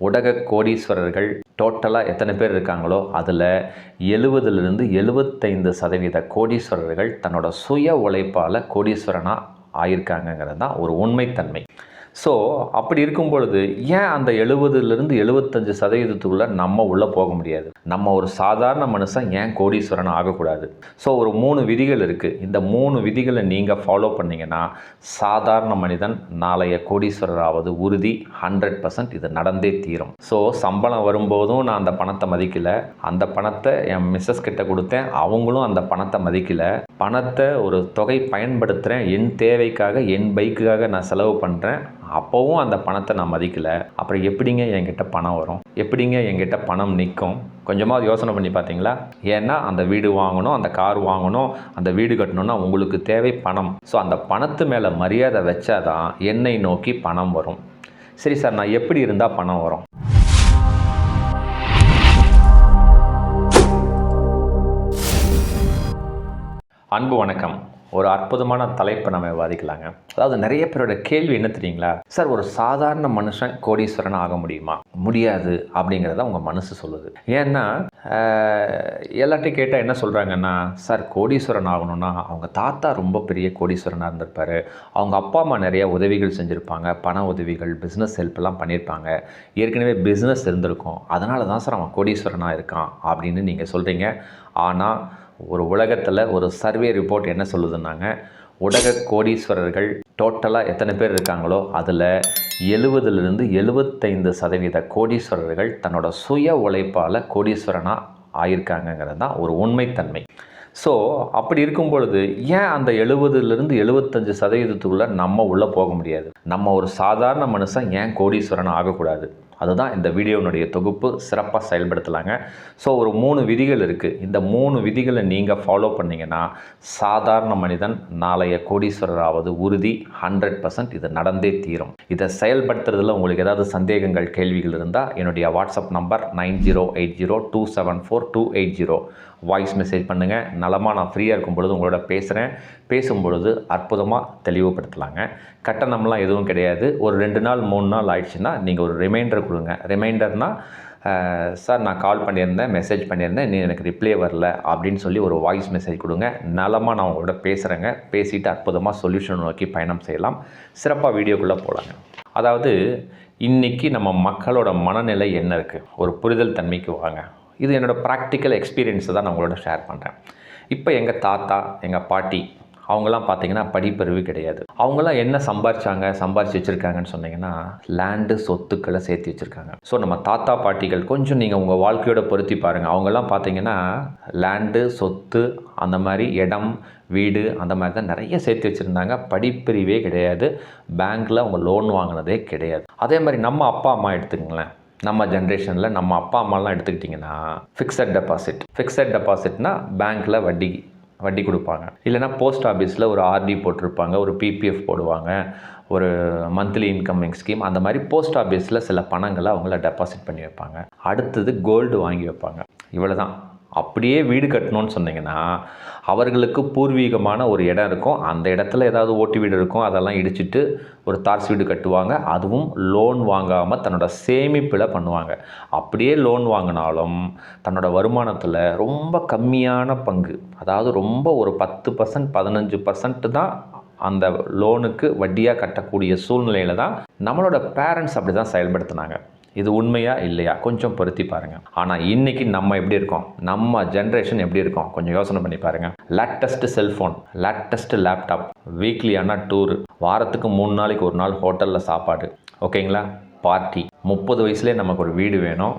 உடக கோடீஸ்வரர்கள் டோட்டலாக எத்தனை பேர் இருக்காங்களோ அதில் எழுபதுலேருந்து எழுபத்தைந்து சதவீத கோடீஸ்வரர்கள் தன்னோட சுய உழைப்பால் கோடீஸ்வரனாக ஆயிருக்காங்கங்கிறது தான் ஒரு உண்மைத்தன்மை. ஸோ அப்படி இருக்கும் பொழுது ஏன் அந்த எழுபதுலேருந்து எழுபத்தஞ்சு சதவீதத்துக்குள்ளே நம்ம உள்ளே போக முடியாது? நம்ம ஒரு சாதாரண மனுஷன் ஏன் கோடீஸ்வரன் ஆகக்கூடாது? ஸோ ஒரு மூணு விதிகள் இருக்குது இந்த மூணு விதிகளை நீங்கள் ஃபாலோ பண்ணிங்கன்னா சாதாரண மனிதன் நாளைய கோடீஸ்வரர் ஆவது உறுதி ஹண்ட்ரட் பர்சன்ட் இது நடந்தே தீரும். ஸோ சம்பளம் வரும்போதும் நான் அந்த பணத்தை மதிக்கலை. அந்த பணத்தை என் மிஸ்ஸஸ் கிட்ட கொடுத்தேன். அவங்களும் அந்த பணத்தை மதிக்கலை. பணத்தை ஒரு தொகை பயன்படுத்துகிறேன் என் தேவைக்காக என் பைக்குக்காக நான் செலவு பண்ணுறேன் அப்போவும் அந்த பணத்தை நான் மதிக்கலை. அப்புறம் எப்படிங்க என்கிட்ட பணம் வரும்? எப்படிங்க என்கிட்ட பணம் நிற்கும் கொஞ்சமாக யோசனை பண்ணி பார்த்தீங்களா ஏன்னா அந்த வீடு வாங்கணும் அந்த கார் வாங்கணும் அந்த வீடு கட்டணும்னா உங்களுக்கு தேவை பணம். ஸோ அந்த பணத்து மேலே மரியாதை வச்சாதான் என்னை நோக்கி பணம் வரும். சரி சார் நான் எப்படி இருந்தால் பணம் வரும்? அன்பு வணக்கம். ஒரு அற்புதமான தலைப்பை நம்ம விவாதிக்கலாங்க. அதாவது நிறைய பேரோட கேள்வி என்ன தெரியுங்களா? சார் ஒரு சாதாரண மனுஷன் கோடீஸ்வரன் ஆக முடியுமா? முடியாது அப்படிங்கிறத உங்கள் மனசு சொல்லுது. ஏன்னா ஆஹ், கேட்டால் என்ன சொல்கிறாங்கன்னா சார் கோடீஸ்வரன் ஆகணும்னா அவங்க தாத்தா ரொம்ப பெரிய கோடீஸ்வரனாக இருந்திருப்பார். அவங்க அப்பா அம்மா நிறைய உதவிகள் செஞ்சுருப்பாங்க. பண உதவிகள் பிஸ்னஸ் ஹெல்ப்லாம் பண்ணியிருப்பாங்க ஏற்கனவே பிஸ்னஸ் இருந்திருக்கும். அதனால தான் சார் அவன் கோடீஸ்வரனாக இருக்கான் அப்படின்னு நீங்கள் சொல்கிறீங்க ஆனால் ஒரு உலகத்தில் ஒரு சர்வே ரிப்போர்ட் என்ன சொல்லுதுன்னாங்க? உலக கோடீஸ்வரர்கள் டோட்டலாக எத்தனை பேர் இருக்காங்களோ அதில் எழுபதுலேருந்து எழுபத்தைந்து சதவீத கோடீஸ்வரர்கள் தன்னோட சுய உழைப்பால் கோடீஸ்வரனாக ஆயிருக்காங்கங்கிறது தான் ஒரு உண்மைத்தன்மை. ஸோ அப்படி இருக்கும் பொழுது ஏன் அந்த எழுபதுலேருந்து எழுபத்தஞ்சு சதவீதத்துக்குள்ளே நம்ம உள்ளே போக முடியாது? நம்ம ஒரு சாதாரண மனுஷன் ஏன் கோடீஸ்வரன் ஆகக்கூடாது? அதுதான் இந்த வீடியோனுடைய தொகுப்பு. சிறப்பாக செயல்படுத்தலாங்க. ஸோ ஒரு மூணு விதிகள் இருக்குது இந்த மூணு விதிகளை நீங்கள் ஃபாலோ பண்ணிங்கன்னா சாதாரண மனிதன் நாளைய கோடீஸ்வரராவது உறுதி ஹண்ட்ரட் பர்சன்ட் இது நடந்தே தீரும். இதை செயல்படுத்துறதுல உங்களுக்கு ஏதாவது சந்தேகங்கள் கேள்விகள் இருந்தால் என்னுடைய WhatsApp number nine zero eight zero two seven four two eight zero. Voice message பண்ணுங்கள் நலமாக நான் ஃப்ரீயாக இருக்கும் பொழுது உங்களோட பேசுகிறேன் பேசும் பொழுது அற்புதமாக தெளிவுபடுத்தலாங்க. கட்டணம்லாம் எதுவும் கிடையாது. ஒரு ரெண்டு நாள் மூணு நாள் ஆயிடுச்சுன்னா நீங்கள் ஒரு ரிமைண்டர் கொடுங்க. ரிமைண்டர்னால் சார் நான் கால் பண்ணியிருந்தேன் மெசேஜ் பண்ணியிருந்தேன் நீ எனக்கு ரிப்ளை வரல அப்படின்னு சொல்லி ஒரு வாய்ஸ் மெசேஜ் கொடுங்க. நலமாக நான் உங்களோட பேசுகிறேங்க பேசிவிட்டு அற்புதமாக சொல்யூஷன் நோக்கி பயணம் செய்யலாம். சிறப்பாக வீடியோக்குள்ளே போகலாங்க அதாவது இன்றைக்கி நம்ம மக்களோட மனநிலை என்ன இருக்குது ஒரு புரிதல் தன்மைக்கு வாங்க. இது என்னோடய ப்ராக்டிக்கல் எக்ஸ்பீரியன்ஸை தான் நான் உங்களோட ஷேர் பண்ணுறேன் இப்போ எங்கள் தாத்தா எங்கள் பாட்டி அவங்களாம் பார்த்தீங்கன்னா படிப்பறிவு கிடையாது. அவங்களாம் என்ன சம்பாரிச்சாங்க சம்பாரிச்சு வச்சுருக்காங்கன்னு சொன்னீங்கன்னா லேண்டு சொத்துக்களை சேர்த்து வச்சுருக்காங்க. ஸோ நம்ம தாத்தா பாட்டிகள் கொஞ்சம் நீங்கள் உங்கள் வாழ்க்கையோட பொருத்தி பாருங்கள் அவங்கெல்லாம் பார்த்தீங்கன்னா லேண்டு சொத்து அந்த மாதிரி இடம் வீடு அந்த மாதிரி தான் நிறைய சேர்த்து வச்சுருந்தாங்க. படிப்பறிவே கிடையாது. பேங்க்கில் அவங்க லோன் வாங்கினதே கிடையாது. அதே மாதிரி நம்ம அப்பா அம்மா எடுத்துக்கங்களேன். நம்ம ஜென்ரேஷனில் நம்ம அப்பா அம்மாலாம் எடுத்துக்கிட்டிங்கன்னா ஃபிக்ஸட் டெபாசிட் ஃபிக்ஸட் டெபாசிட்னா பேங்க்கில் வட்டி வட்டி கொடுப்பாங்க. இல்லைனா போஸ்ட் ஆஃபீஸில் ஒரு ஆர்டி போட்டிருப்பாங்க ஒரு பிபிஎஃப் போடுவாங்க ஒரு மந்த்லி இன்கமிங் ஸ்கீம் அந்த மாதிரி போஸ்ட் ஆஃபீஸில் சில பணங்களை அவங்கள டெபாசிட் பண்ணி வைப்பாங்க. அடுத்தது கோல்டு வாங்கி வைப்பாங்க. இவ்வளோ தான் அப்படியே வீடு கட்டணும்னு சொன்னீங்கன்னா அவர்களுக்கு பூர்வீகமான ஒரு இடம் இருக்கும். அந்த இடத்துல ஏதாவது ஓட்டு வீடு இருக்கும் அதெல்லாம் இடிச்சிட்டு ஒரு தார்ஸ் வீடு கட்டுவாங்க. அதுவும் லோன் வாங்காமல் தன்னோட சேமிப்பில் பண்ணுவாங்க. அப்படியே லோன் வாங்கினாலும் தன்னோட வருமானத்தில் ரொம்ப கம்மியான பங்கு. அதாவது ரொம்ப ஒரு பத்து பர்சன்ட் பதினஞ்சு பர்சன்ட் தான் அந்த லோனுக்கு வட்டியாக கட்டக்கூடிய சூழ்நிலையில தான் நம்மளோட பேரண்ட்ஸ் அப்படி தான் செயல்படுத்தினாங்க. இது உண்மையா இல்லையா? கொஞ்சம் பொருத்தி பாருங்க. ஆனால் இன்னைக்கு நம்ம எப்படி இருக்கோம்? நம்ம ஜென்ரேஷன் எப்படி இருக்கோம்? கொஞ்சம் யோசனை பண்ணி பாருங்க. Latest cellphone latest laptop weekly ஆனால் டூர் வாரத்துக்கு மூணு நாளைக்கு ஒரு நாள் ஹோட்டலில் சாப்பாடு. ஓகேங்களா பார்ட்டி முப்பது வயசுலேயே நமக்கு ஒரு வீடு வேணும்.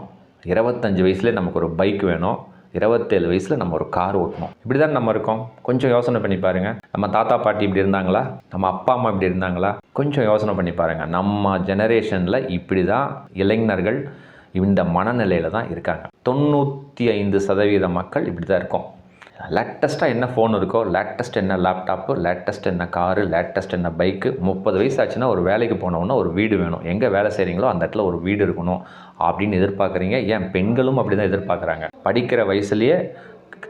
இருபத்தஞ்சி வயசுலேயே நமக்கு ஒரு பைக் வேணும். இருபத்தேழு வயசில் நம்ம ஒரு கார் ஓட்டணும். இப்படி தான் நம்ம இருக்கோம். கொஞ்சம் யோசனை பண்ணி பாருங்கள் நம்ம தாத்தா பாட்டி இப்படி இருந்தாங்களா? நம்ம அப்பா அம்மா இப்படி இருந்தாங்களா? கொஞ்சம் யோசனை பண்ணி பாருங்கள் நம்ம ஜெனரேஷனில் இப்படி தான் இளைஞர்கள் இந்த மனநிலையில் தான் இருக்காங்க. தொண்ணூற்றி ஐந்து சதவீத மக்கள் இப்படி தான் இருக்கோம். லேட்டஸ்ட்டாக என்ன ஃபோன் இருக்கோ லேட்டஸ்ட் என்ன லேப்டாப்பு லேட்டஸ்ட் என்ன காரு லேட்டஸ்ட் என்ன பைக்கு முப்பது வயசு ஆச்சுன்னா ஒரு வேலைக்கு போனோம்னா ஒரு வீடு வேணும். எங்கே வேலை செய்கிறீங்களோ அந்த இடத்துல ஒரு வீடு இருக்கணும் அப்படின்னு எதிர்பார்க்குறீங்க. ஏன்? பெண்களும் அப்படி தான் எதிர்பார்க்குறாங்க. படிக்கிற வயசுலேயே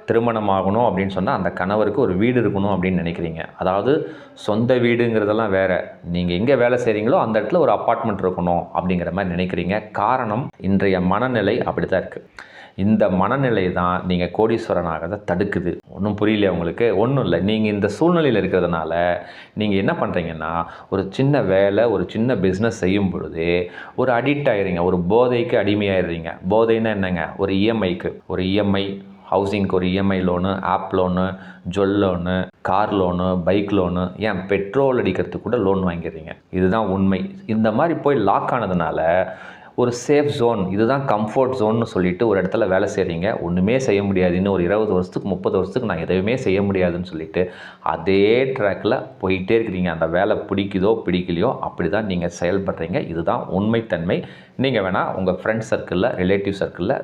திருமணம் ஆகணும் அப்படின்னு சொன்னால் அந்த கணவருக்கு ஒரு வீடு இருக்கணும் அப்படின்னு நினைக்கிறீங்க. அதாவது சொந்த வீடுங்கிறதெல்லாம் வேறு. நீங்கள் எங்கே வேலை செய்கிறீங்களோ அந்த இடத்துல ஒரு அப்பார்ட்மெண்ட் இருக்கணும் அப்படிங்கிற மாதிரி நினைக்கிறீங்க. காரணம் இன்றைய மனநிலை அப்படி தான் இருக்குது இந்த மனநிலை தான் நீங்கள் கோடீஸ்வரன் தடுக்குது. ஒன்றும் புரியல உங்களுக்கு? ஒன்றும் இல்லை. நீங்கள் இந்த சூழ்நிலையில் இருக்கிறதுனால நீங்கள் என்ன பண்ணுறீங்கன்னா ஒரு சின்ன வேலை ஒரு சின்ன பிஸ்னஸ் செய்யும் பொழுது ஒரு அடிக்ட் ஆயிடுறீங்க. ஒரு போதைக்கு அடிமையாயிடுறீங்க. போதைன்னா என்னங்க? ஒரு இஎம்ஐக்கு ஒரு இஎம்ஐ ஹவுசிங்க்கு ஒரு EMI loan app loan jewel loan car loan bike loan ஏன் பெட்ரோல் அடிக்கிறதுக்கு கூட லோன் வாங்கிடுறீங்க. இதுதான் உண்மை. இந்த மாதிரி போய் லாக் ஆனதுனால ஒரு சேஃப் ஜோன் இதுதான் கம்ஃபர்ட் ஜோன்னு சொல்லிட்டு ஒரு இடத்துல வேலை செய்கிறீங்க ஒன்றுமே செய்ய முடியாது. இன்னும் ஒரு இருபது வருஷத்துக்கு முப்பது வருஷத்துக்கு நான் எதுவுமே செய்ய முடியாதுன்னு சொல்லிட்டு அதே ட்ராக்கில் போயிட்டே இருக்கிறீங்க. அந்த வேலை பிடிக்குதோ பிடிக்கலையோ அப்படி தான் நீங்கள் செயல்படுறீங்க. இதுதான் உண்மைத்தன்மை. நீங்கள் வேணால் உங்கள் ஃப்ரெண்ட் சர்க்கிளில் ரிலேட்டிவ் சர்க்கிளில்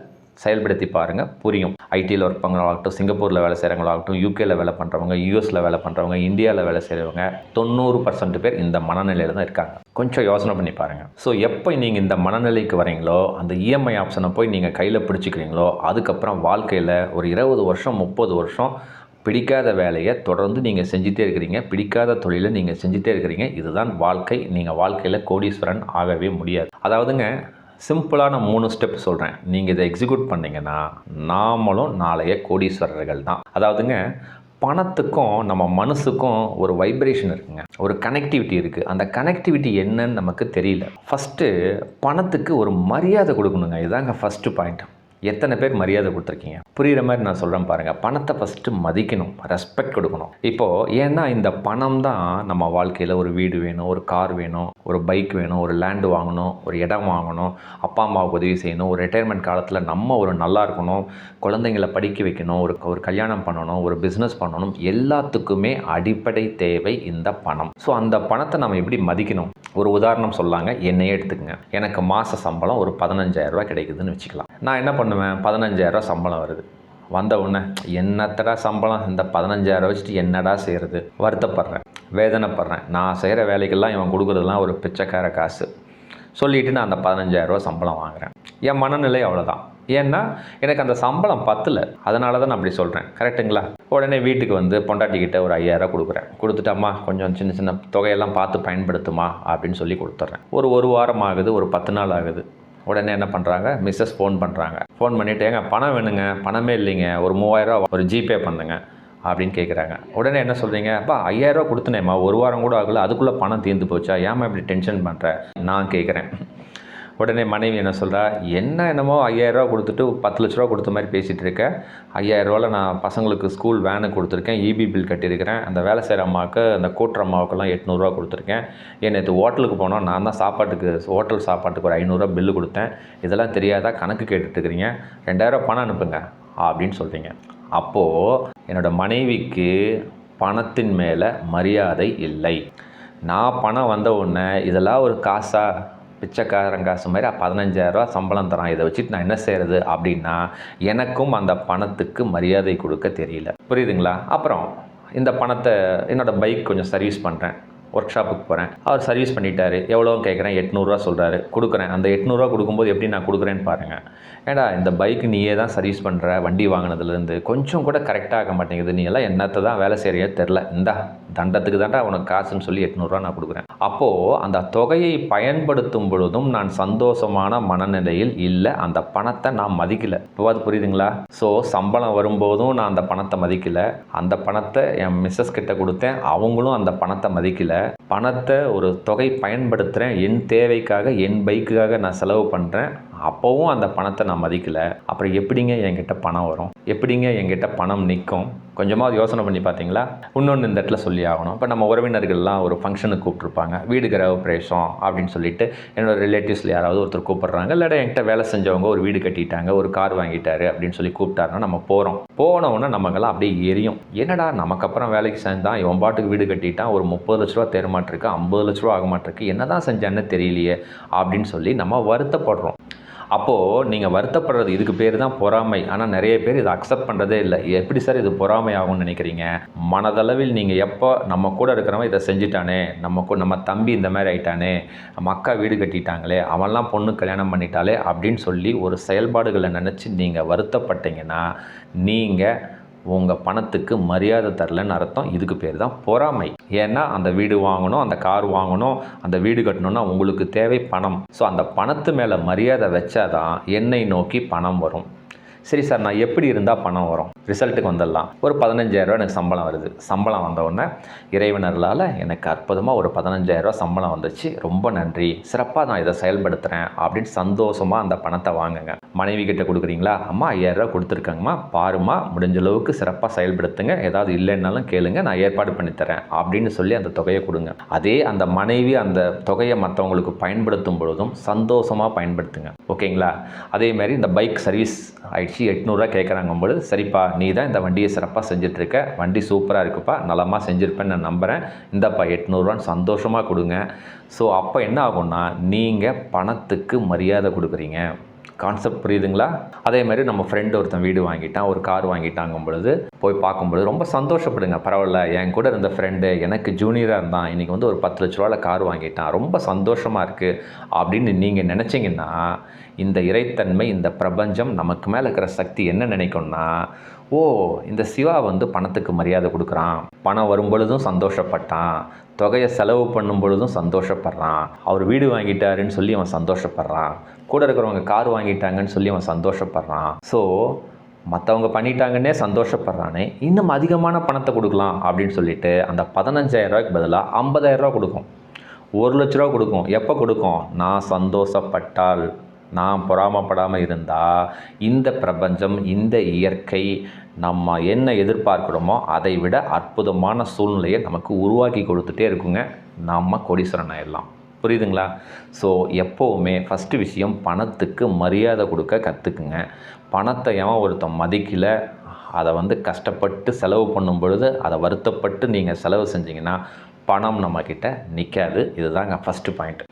செயல்படுத்தி பாருங்கள் புரியும். ஐடியில் ஒர்க் பண்ணுறவங்களாகட்டும் சிங்கப்பூரில் வேலை செய்கிறவங்களாகட்டும் யூகேயில் வேலை பண்ணுறவங்க யூஎஸில் வேலை பண்ணுறவங்க இந்தியாவில் வேலை செய்கிறவங்க தொண்ணூறு பர்சன்ட் பேர் இந்த மனநிலையில் தான் இருக்காங்க. கொஞ்சம் யோசனை பண்ணி பாருங்கள் ஸோ எப்போ நீங்கள் இந்த மனநிலைக்கு வரீங்களோ அந்த இஎம்ஐ ஆப்ஷனை போய் நீங்கள் கையில் பிடிச்சிக்கிறீங்களோ அதுக்கப்புறம் வாழ்க்கையில் ஒரு இருபது வருஷம் முப்பது வருஷம் பிடிக்காத வேலையை தொடர்ந்து நீங்கள் செஞ்சுட்டே இருக்கிறீங்க பிடிக்காத தொழிலை நீங்கள் செஞ்சுட்டே இருக்கிறீங்க இதுதான் வாழ்க்கை. நீங்கள் வாழ்க்கையில் கோடீஸ்வரன் ஆகவே முடியாது. அதாவதுங்க சிம்பிளான மூணு ஸ்டெப் சொல்கிறேன் நீங்கள் இதை எக்ஸிக்யூட் பண்ணீங்கன்னா நாமளும் நாளைய கோடீஸ்வரர்கள் தான். அதாவதுங்க பணத்துக்கும் நம்ம மனசுக்கும் ஒரு வைப்ரேஷன் இருக்குங்க. ஒரு கனெக்டிவிட்டி இருக்குது அந்த கனெக்டிவிட்டி என்னன்னு நமக்கு தெரியல. ஃபஸ்ட்டு பணத்துக்கு ஒரு மரியாதை கொடுக்கணுங்க. இதுதாங்க ஃபஸ்ட்டு பாயிண்ட் எத்தனை பேர் மரியாதை கொடுத்துருக்கீங்க? புரிகிற மாதிரி நான் சொல்கிறேன் பாருங்கள் பணத்தை ஃபஸ்ட்டு மதிக்கணும். ரெஸ்பெக்ட் கொடுக்கணும். இப்போது ஏன்னா இந்த பணம் தான் நம்ம வாழ்க்கையில் ஒரு வீடு வேணும் ஒரு கார் வேணும் ஒரு பைக் வேணும் ஒரு லேண்டு வாங்கணும் ஒரு இடம் வாங்கணும் அப்பா அம்மாவுக்கு உதவி செய்யணும் ஒரு ரிட்டையர்மெண்ட் காலத்தில் நம்ம ஒரு நல்லா இருக்கணும் குழந்தைங்களை படிக்க வைக்கணும் ஒரு ஒரு கல்யாணம் பண்ணணும் ஒரு பிஸ்னஸ் பண்ணணும் எல்லாத்துக்குமே அடிப்படை தேவை இந்த பணம். ஸோ அந்த பணத்தை நம்ம எப்படி மதிக்கணும்? ஒரு உதாரணம் சொல்லாங்க. என்னையே எடுத்துக்கங்க. எனக்கு மாத சம்பளம் ஒரு பதினஞ்சாயிரரூபா கிடைக்குதுன்னு வச்சுக்கலாம். நான் என்ன பண்ணுவேன். 15000 சம்பளம் வருது. வந்த உடனே என்னத்தடா சம்பளம்? இந்த 15000 வச்சுட்டு என்னடா செய்கிறது வருத்தப்படுறேன். வேதனைப்படுறேன். நான் செய்கிற வேலைக்கெல்லாம் இவன் கொடுக்குறதுலாம் ஒரு பிச்சைக்கார காசு. சொல்லிவிட்டு நான் அந்த பதினஞ்சாயிரரூவா சம்பளம் வாங்குறேன். என் மனநிலை அவ்வளோதான் ஏன்னா எனக்கு அந்த சம்பளம் பத்தில். அதனால தான் நான் அப்படி சொல்கிறேன் கரெக்ட்டுங்களா? உடனே வீட்டுக்கு வந்து பொண்டாட்டிக்கிட்ட ஒரு ஐயாயிரம் கொடுக்குறேன். கொடுத்துட்டம்மா கொஞ்சம் சின்ன சின்ன தொகையெல்லாம் பார்த்து பயன்படுத்துமா? அப்படின்னு சொல்லி கொடுத்துட்றேன். ஒரு ஒரு வாரம் ஆகுது ஒரு பத்து நாள் ஆகுது. உடனே என்ன பண்ணுறாங்க மிஸ்ஸஸ் ஃபோன் பண்ணுறாங்க ஃபோன் பண்ணிவிட்டு ஏங்க பணம் வேணுங்க. பணமே இல்லைங்க. ஒரு மூவாயிரரூவா ஒரு ஜிபே பண்ணுங்க. அப்படின்னு கேட்குறாங்க உடனே என்ன சொல்கிறீங்க அப்பா ஐயாயிரரூவா கொடுத்தனேம்மா. ஒரு வாரம் கூட ஆகல. அதுக்குள்ளே பணம் தீர்ந்து போச்சா? ஏம்மா இப்படி டென்ஷன் பண்ணுற நான் கேட்குறேன் உடனே மனைவி என்ன சொல்கிறா என்ன என்னமோ ஐயாயிரரூவா கொடுத்துட்டு பத்து லட்ச ரூபா கொடுத்த மாதிரி பேசிகிட்டு இருக்கேன் ஐயாயிரரூவாவில் நான் பசங்களுக்கு ஸ்கூல் வேனு கொடுத்துருக்கேன் இபி பில் கட்டியிருக்கிறேன். அந்த வேலை செய்கிற அம்மாவுக்கு அந்த கூட்டுற அம்மாவுக்கெல்லாம் எட்நூறுரூவா கொடுத்துருக்கேன். ஏன் நேற்று ஹோட்டலுக்கு போனோம் நான் தான் சாப்பாட்டுக்கு ஹோட்டல் சாப்பாட்டுக்கு ஒரு ஐநூறுரூவா பில்லு கொடுத்தேன். இதெல்லாம் தெரியாதா? கணக்கு கேட்டுட்ருக்கிறீங்க இருக்கிறீங்க. பணம் அனுப்புங்க அப்படின்னு சொல்கிறீங்க அப்போது என்னோட மனைவிக்கு பணத்தின் மேலே மரியாதை இல்லை. நான் பணம் வந்த உடனே இதெல்லாம் ஒரு காசா? பிச்சைக்காரன் காசு மாதிரி பதினஞ்சாயிரரூவா சம்பளம் தரான். இதை வச்சுட்டு நான் என்ன செய்கிறது அப்படின்னா எனக்கும் அந்த பணத்துக்கு மரியாதை கொடுக்க தெரியல. புரியுதுங்களா? அப்புறம் இந்த பணத்தை என்னோடய பைக் கொஞ்சம் சர்வீஸ் பண்ணுறேன் ஒர்க் ஷாப்புக்கு போகிறேன் அவர் சர்வீஸ் பண்ணிட்டாரு. எவ்வளோ கேட்குறேன் எட்நூறுரூவா சொல்கிறாரு கொடுக்குறேன். அந்த எட்நூறுரூவா கொடுக்கும்போது எப்படி நான் கொடுக்குறேன்னு பாருங்கள் ஏடா இந்த பைக் நீயே தான் சர்வீஸ் பண்ணுற வண்டி வாங்கினதுலேருந்து கொஞ்சம் கூட கரெக்டாக ஆக மாட்டேங்குது. நீ எல்லாம் என்னத்தை தான் வேலை செய்கிறியோ தெரில இந்தா தண்டத்துக்கு தாண்டா உனக்கு காசுன்னு சொல்லி எட்நூறுரூவா நான் கொடுக்குறேன். அப்போது அந்த தொகையை பயன்படுத்தும் பொழுதும் நான் சந்தோஷமான மனநிலையில் இல்லை. அந்த பணத்தை நான் மதிக்கலை. இப்போவாது புரியுதுங்களா? ஸோ சம்பளம் வரும்போதும் நான் அந்த பணத்தை மதிக்கலை. அந்த பணத்தை என் மிஸ்ஸஸ் கிட்ட கொடுத்தேன். அவங்களும் அந்த பணத்தை மதிக்கலை. பணத்தை ஒரு தொகை பயன்படுத்துகிறேன் என் தேவைக்காக என் பைக்குக்காக நான் செலவு பண்ணுறேன் அப்போவும் அந்த பணத்தை நான் மதிக்கலை. அப்புறம் எப்படிங்க என்கிட்ட பணம் வரும்? எப்படிங்க என்கிட்ட பணம் நிற்கும் கொஞ்சமாவது யோசனை பண்ணி பார்த்தீங்களா இன்னொன்று இந்த இடத்துல சொல்லி ஆகணும். இப்போ நம்ம உறவினர்கள்லாம் ஒரு ஃபங்க்ஷனுக்கு கூப்பிட்ருப்பாங்க வீடு கிரக பிரவேசம் அப்படின்னு சொல்லிட்டு என்னோடய ரிலேட்டிவ்ஸில் யாராவது ஒருத்தர் கூப்பிட்றாங்க. இல்லாட்டா என்கிட்ட வேலை செஞ்சவங்க ஒரு வீடு கட்டிட்டாங்க ஒரு கார் வாங்கிட்டாரு அப்படின்னு சொல்லி கூப்பிட்டாருன்னா நம்ம போகிறோம் போனவுடனே நமக்கெல்லாம் அப்படியே எரியும். என்னடா நமக்கு அப்புறம் வேலைக்கு செஞ்சான் இவன் பாட்டுக்கு வீடு கட்டிட்டான் ஒரு முப்பது லட்ச ரூபா தேரமாட்டிருக்கு ஐம்பது லட்ச ரூபா ஆக மாட்டிருக்கு என்ன தான் செஞ்சான்னு தெரியலையே அப்படின்னு சொல்லி நம்ம வருத்தப்படுறோம். அப்போது நீங்கள் வருத்தப்படுறது இதுக்கு பேர் தான் பொறாமை. ஆனால் நிறைய பேர் இதை அக்செப்ட் பண்ணுறதே இல்லை. எப்படி சார் இது பொறாமை ஆகும்னு நினைக்கிறீங்க? மனதளவில் நீங்கள் எப்போ நம்ம கூட இருக்கிறவன் இதை செஞ்சுட்டானே நம்ம கூட நம்ம தம்பி இந்த மாதிரி ஆயிட்டானே நம்ம அக்கா வீடு கட்டிட்டாங்களே அவன்லாம் பொண்ணு கல்யாணம் பண்ணிட்டாலே அப்படின்னு சொல்லி ஒரு செயல்பாடுகளை நினச்சி நீங்கள் வருத்தப்பட்டீங்கன்னா நீங்கள் உங்கள் பணத்துக்கு மரியாதை தரலன்னு அர்த்தம். இதுக்கு பேர் தான் பொறாமை. ஏன்னா அந்த வீடு வாங்கணும் அந்த கார் வாங்கணும் அந்த வீடு கட்டணும்னா உங்களுக்கு தேவை பணம். ஸோ அந்த பணத்து மேலே மரியாதை வச்சாதான் என்னை நோக்கி பணம் வரும். சரி சார் நான் எப்படி இருந்தால் பணம் வரும்? ரிசல்ட்டுக்கு வந்துடலாம். ஒரு பதினஞ்சாயிரரூவா எனக்கு சம்பளம் வருது. சம்பளம் வந்தவுடனே இறைவனர்களால் எனக்கு அற்புதமாக ஒரு பதினஞ்சாயிரரூவா சம்பளம் வந்துச்சு. ரொம்ப நன்றி. சிறப்பாக நான் இதை செயல்படுத்துகிறேன் அப்படின்னு சந்தோஷமாக அந்த பணத்தை வாங்குங்க. மனைவி கிட்ட கொடுக்குறீங்களா? அம்மா ஐயாயிரரூவா கொடுத்துருக்காங்கம்மா. பாருமா முடிஞ்ச அளவுக்கு சிறப்பாக செயல்படுத்துங்க. ஏதாவது இல்லைன்னாலும் கேளுங்க. நான் ஏற்பாடு பண்ணித்தரேன் அப்படின்னு சொல்லி அந்த தொகையை கொடுங்க. அதே அந்த மனைவி அந்த தொகையை மற்றவங்களுக்கு பயன்படுத்தும் பொழுதும் சந்தோஷமாக பயன்படுத்துங்க. ஓகேங்களா? அதே மாதிரி இந்த பைக் சர்வீஸ் ஆயிடுச்சு. எட்நூறுரூவா கேட்குறாங்க பொழுது சரிப்பா நீ தான் இந்த வண்டியை சிறப்பாக செஞ்சிட்ருக்க. வண்டி சூப்பராக இருக்குப்பா. நலமாக செஞ்சுருப்பேன்னு நான் நம்புகிறேன் இந்தப்பா எட்நூறுவான்னு சந்தோஷமாக கொடுங்க. ஸோ அப்போ என்ன ஆகும்னா நீங்கள் பணத்துக்கு மரியாதை கொடுக்குறீங்க. கான்செப்ட் புரியுதுங்களா? அதே மாதிரி நம்ம ஃப்ரெண்டு ஒருத்தன் வீடு வாங்கிட்டான் ஒரு கார் வாங்கிட்டாங்கும் பொழுது போய் பார்க்கும்பொழுது ரொம்ப சந்தோஷப்படுங்க. பரவாயில்ல என் கூட இருந்த ஃப்ரெண்டு எனக்கு ஜூனியராக இருந்தான். இன்றைக்கி வந்து ஒரு பத்து லட்ச ரூபாவில் கார் வாங்கிட்டான். ரொம்ப சந்தோஷமாக இருக்குது அப்படின்னு நீங்கள் நினச்சிங்கன்னா இந்த இறைத்தன்மை இந்த பிரபஞ்சம் நமக்கு மேலே இருக்கிற சக்தி என்ன நினைக்கும்னா ஓ இந்த சிவா வந்து பணத்துக்கு மரியாதை கொடுக்குறான். பணம் வரும் பொழுதும் சந்தோஷப்பட்டான். தொகையை செலவு பண்ணும் பொழுதும் சந்தோஷப்படுறான். அவர் வீடு வாங்கிட்டாருன்னு சொல்லி அவன் சந்தோஷப்படுறான். கூட இருக்கிறவங்க கார் வாங்கிட்டாங்கன்னு சொல்லி அவன் சந்தோஷப்படுறான். ஸோ மற்றவங்க பண்ணிட்டாங்கன்னே சந்தோஷப்படுறானே. இன்னும் அதிகமான பணத்தை கொடுக்கலாம் அப்படின்னு சொல்லிட்டு அந்த பதினஞ்சாயிரரூபாய்க்கு பதிலாக ஐம்பதாயிரரூவா கொடுக்கும். ஒரு லட்ச ரூபா கொடுக்கும். எப்போ கொடுக்கும்? நான் சந்தோஷப்பட்டால். நான் பொறாமப்படாமல் இருந்தால் இந்த பிரபஞ்சம் இந்த இயற்கை நம்ம என்ன எதிர்பார்க்குறோமோ அதை விட அற்புதமான சூழ்நிலையை நமக்கு உருவாக்கி கொடுத்துட்டே இருக்குங்க. நம்ம கோடீஸ்வரன் ஆயிடலாம். புரியுதுங்களா? ஸோ எப்போவுமே ஃபஸ்ட்டு விஷயம் பணத்துக்கு மரியாதை கொடுக்க கற்றுக்குங்க பணத்தை ஏன் ஒருத்தன் மதிக்கல? அதை வந்து கஷ்டப்பட்டு செலவு பண்ணும் பொழுது அதை வருத்தப்பட்டு நீங்கள் செலவு செஞ்சிங்கன்னா பணம் நம்மக்கிட்ட நிற்காது இதுதாங்க ஃபஸ்ட்டு பாயிண்ட்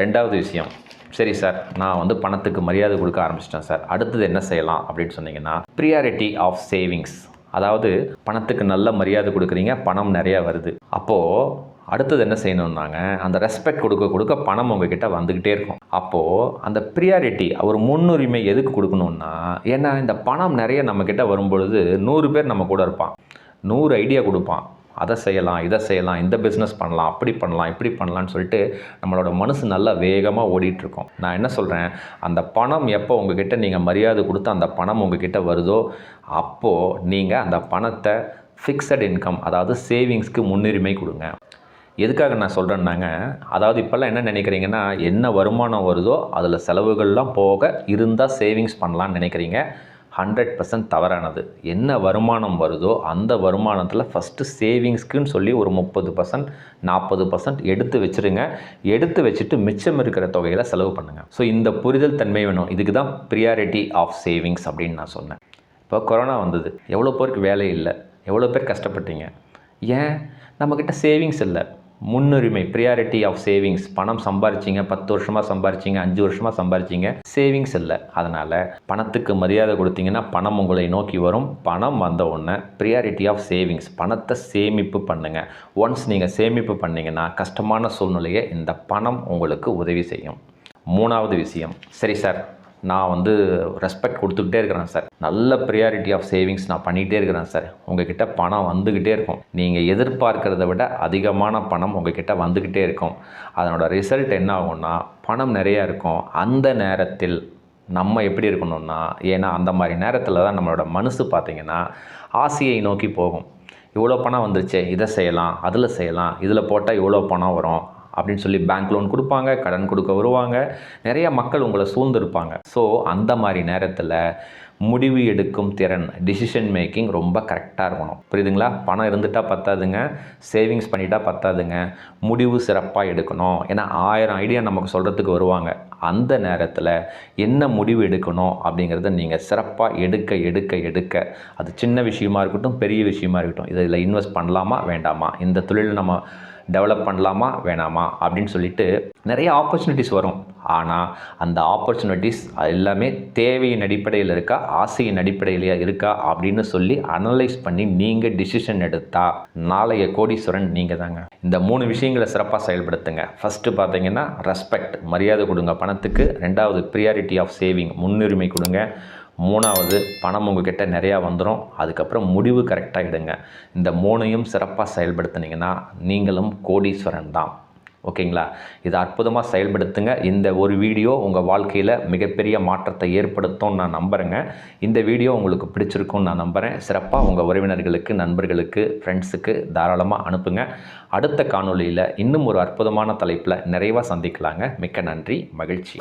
ரெண்டாவது விஷயம். சரி சார் நான் வந்து பணத்துக்கு மரியாதை கொடுக்க ஆரம்பிச்சிட்டேன் சார். அடுத்தது என்ன செய்யலாம் அப்படின்னு சொன்னீங்கன்னா ப்ரியாரிட்டி ஆஃப் சேவிங்ஸ் அதாவது பணத்துக்கு நல்ல மரியாதை கொடுக்குறீங்க பணம் நிறையா வருது. அப்போது அடுத்தது என்ன செய்யணும்னாங்க அந்த ரெஸ்பெக்ட் கொடுக்க கொடுக்க பணம் உங்ககிட்ட வந்துக்கிட்டே இருக்கும். அப்போது அந்த ப்ரியாரிட்டி ஒரு முன்னுரிமை எதுக்கு கொடுக்கணும்னா ஏன்னா இந்த பணம் நிறைய நம்மக்கிட்ட வரும்பொழுது நூறு பேர் நம்ம கூட இருப்பான். நூறு ஐடியா கொடுப்பான். அதை செய்யலாம் இதை செய்யலாம் இந்த பிஸ்னஸ் பண்ணலாம் அப்படி பண்ணலாம் இப்படி பண்ணலான்னு சொல்லிட்டு நம்மளோட மனசு நல்லா வேகமாக ஓடிட்டுருக்கோம். நான் என்ன சொல்கிறேன் அந்த பணம் எப்போ உங்ககிட்ட நீங்கள் மரியாதை கொடுத்து அந்த பணம் உங்ககிட்ட வருதோ அப்போது நீங்கள் அந்த பணத்தை ஃபிக்ஸட் இன்கம் அதாவது சேவிங்ஸ்க்கு முன்னுரிமை கொடுங்க. எதுக்காக நான் சொல்கிறேன்னாங்க அதாவது இப்போல்லாம் என்ன நினைக்கிறீங்கன்னா என்ன வருமானம் வருதோ அதில் செலவுகள்லாம் போக இருந்தால் சேவிங்ஸ் பண்ணலான்னு நினைக்கிறீங்க. ஹண்ட்ரட் பர்சன்ட் தவறானது. என்ன வருமானம் வருதோ அந்த வருமானத்தில் ஃபஸ்ட்டு சேவிங்ஸ்க்குன்னு சொல்லி ஒரு முப்பது பர்சன்ட் நாற்பது பர்சன்ட் எடுத்து வச்சுருங்க. எடுத்து வச்சுட்டு மிச்சம் இருக்கிற தொகையில் செலவு பண்ணுங்கள் ஸோ இந்த புரிதல் தன்மை வேணும். இதுக்கு தான் ப்ரியாரிட்டி ஆஃப் சேவிங்ஸ் அப்படின்னு நான் சொன்னேன். இப்போ கொரோனா வந்தது. எவ்வளோ பேருக்கு வேலை இல்லை. எவ்வளோ பேர் கஷ்டப்பட்டீங்க? ஏன்? நம்மக்கிட்ட சேவிங்ஸ் இல்லை. முன்னுரிமை ப்ரியாரிட்டி ஆஃப் சேவிங்ஸ் பணம் சம்பாரிச்சிங்க பத்து வருஷமாக சம்பாரிச்சிங்க அஞ்சு வருஷமாக சம்பாரிச்சிங்க. சேவிங்ஸ் இல்லை. அதனால் பணத்துக்கு மரியாதை கொடுத்தீங்கன்னா பணம் உங்களை நோக்கி வரும். பணம் வந்த உடனே ப்ரியாரிட்டி ஆஃப் சேவிங்ஸ் பணத்தை சேமிப்பு பண்ணுங்கள் ஒன்ஸ் நீங்கள் சேமிப்பு பண்ணிங்கன்னா கஷ்டமான சூழ்நிலையை இந்த பணம் உங்களுக்கு உதவி செய்யும். மூணாவது விஷயம். சரி சார் நான் வந்து ரெஸ்பெக்ட் கொடுத்துக்கிட்டே இருக்கிறேன் சார் நல்ல ப்ரியாரிட்டி ஆஃப் சேவிங்ஸ் நான் பண்ணிகிட்டே இருக்கிறேன் சார் உங்ககிட்ட பணம் வந்துக்கிட்டே இருக்கும். நீங்கள் எதிர்பார்க்கிறத விட அதிகமான பணம் உங்ககிட்ட வந்துக்கிட்டே இருக்கும். அதனோட ரிசல்ட் என்ன ஆகும்னா பணம் நிறையா இருக்கும். அந்த நேரத்தில் நம்ம எப்படி இருக்கணும்னா ஏன்னா அந்த மாதிரி நேரத்தில் தான் நம்மளோட மனசு பார்த்திங்கன்னா ஆசையை நோக்கி போகும். இவ்வளோ பணம் வந்துருச்சே இதை செய்யலாம் அதில் செய்யலாம் இதில் போட்டால் இவ்வளோ பணம் வரும் அப்படின்னு சொல்லி பேங்க் லோன் கொடுப்பாங்க கடன் கொடுக்க வருவாங்க நிறைய மக்கள் உங்களை சூழ்ந்திருப்பாங்க. ஸோ அந்த மாதிரி நேரத்தில் முடிவு எடுக்கும் திறன் டிசிஷன் மேக்கிங் ரொம்ப கரெக்டாக இருக்கணும். புரியுதுங்களா? பணம் இருந்துட்டால் பத்தாதுங்க சேவிங்ஸ் பண்ணிட்டா பத்தாதுங்க முடிவு சிறப்பாக எடுக்கணும். ஏன்னா ஆயிரம் ஐடியா நமக்கு சொல்கிறதுக்கு வருவாங்க. அந்த நேரத்தில் என்ன முடிவு எடுக்கணும் அப்படிங்கிறத நீங்கள் சிறப்பாக எடுக்க எடுக்க எடுக்க. அது சின்ன விஷயமா இருக்கட்டும் பெரிய விஷயமா இருக்கட்டும். இதில் இன்வெஸ்ட் பண்ணலாமா வேண்டாமா? இந்த தொழில் நம்ம டெவலப் பண்ணலாமா வேணாமா அப்படின்னு சொல்லிட்டு நிறைய ஆப்பர்ச்சுனிட்டிஸ் வரும். ஆனால் அந்த ஆப்பர்ச்சுனிட்டிஸ் எல்லாமே தேவையின் அடிப்படையில் இருக்கா ஆசையின் அடிப்படையிலேயே இருக்கா அப்படின்னு சொல்லி அனலைஸ் பண்ணி நீங்கள் டிசிஷன் எடுத்தா நாளைய கோடீஸ்வரன் நீங்கள் தாங்க இந்த மூணு விஷயங்களை சிறப்பாக செயல்படுத்துங்க. ஃபஸ்ட்டு பார்த்தீங்கன்னா ரெஸ்பெக்ட் மரியாதை கொடுங்க பணத்துக்கு. ரெண்டாவது ப்ரியாரிட்டி ஆஃப் சேவிங் முன்னுரிமை கொடுங்க. மூணாவது பணம் உங்ககிட்ட நிறையா வந்துடும் அதுக்கப்புறம் முடிவு கரெக்டாக எடுங்க. இந்த மூணையும் சிறப்பாக செயல்படுத்துனீங்கன்னா நீங்களும் கோடீஸ்வரன் தான். ஓகேங்களா? இதை அற்புதமாக செயல்படுத்துங்க. இந்த ஒரு வீடியோ உங்கள் வாழ்க்கையில் மிகப்பெரிய மாற்றத்தை ஏற்படுத்தும்னு நான் நம்புகிறேங்க இந்த வீடியோ உங்களுக்கு பிடிச்சிருக்கும்னு நான் நம்புகிறேன் சிறப்பாக உங்கள் உறவினர்களுக்கு நண்பர்களுக்கு ஃப்ரெண்ட்ஸுக்கு தாராளமாக அனுப்புங்க. அடுத்த காணொளியில் இன்னும் ஒரு அற்புதமான தலைப்பில் நிறைவாக சந்திக்கலாங்க. மிக்க நன்றி மகிழ்ச்சி.